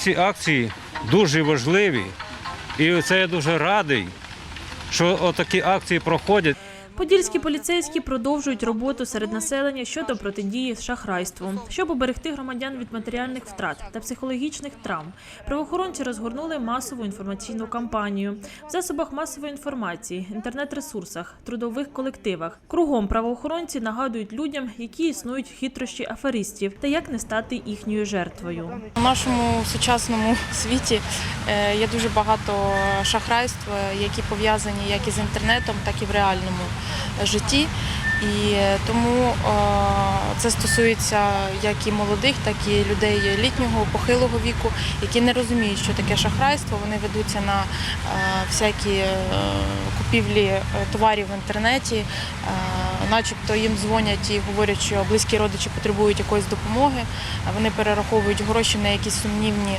ці акції дуже важливі. І це я дуже радий, що отакі акції проходять. Подільські поліцейські продовжують роботу серед населення щодо протидії шахрайству. Щоб уберегти громадян від матеріальних втрат та психологічних травм, правоохоронці розгорнули масову інформаційну кампанію в засобах масової інформації, інтернет-ресурсах, трудових колективах. Кругом правоохоронці нагадують людям, які існують хитрощі аферистів та як не стати їхньою жертвою. У нашому сучасному світі є дуже багато шахрайств, е, які пов'язані як із інтернетом, так і в реальному житті. І е, тому е, це стосується як і молодих, так і людей літнього, похилого віку, які не розуміють, що таке шахрайство. Вони ведуться на е, всякі е, купівлі е, товарів в інтернеті, е, начебто їм дзвонять і говорять, що близькі родичі потребують якоїсь допомоги. Вони перераховують гроші на якісь сумнівні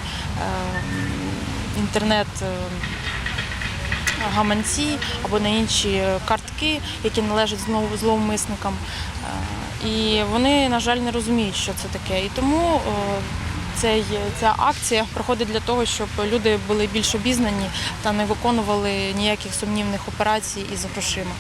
е, інтернет. е, або на інші картки, які належать знову зловмисникам. Е, І вони, на жаль, не розуміють, що це таке. І тому е, цей, ця акція проходить для того, щоб люди були більш обізнані та не виконували ніяких сумнівних операцій із грошима.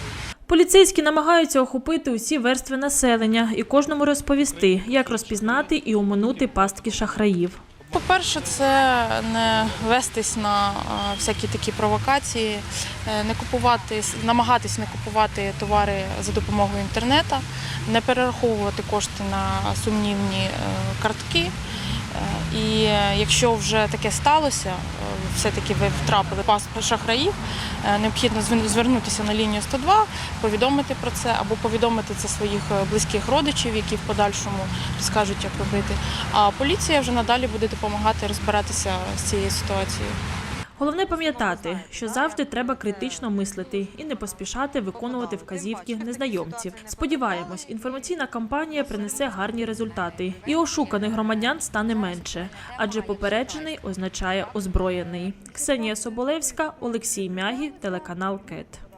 Поліцейські намагаються охопити усі верстви населення і кожному розповісти, як розпізнати і оминути пастки шахраїв. По-перше, це не вестись на всякі такі провокації, е, не купувати, намагатись не купувати товари за допомогою інтернету, не перераховувати кошти на сумнівні е, картки. Е, І е, якщо вже таке сталося, е, все-таки ви втрапили в паспорт шахраїв, необхідно звер- звернутися на лінію 102, повідомити про це або повідомити це своїх близьких родичів, які в подальшому скажуть, як робити. А поліція вже надалі буде допомагати розбиратися з цією ситуацією. Головне пам'ятати, що завжди треба критично мислити і не поспішати виконувати вказівки незнайомців. Сподіваємось, інформаційна кампанія принесе гарні результати, і ошуканих громадян стане менше, адже попереджений означає озброєний. Ксенія Соболевська, Олексій Мягі, телеканал КЕТ.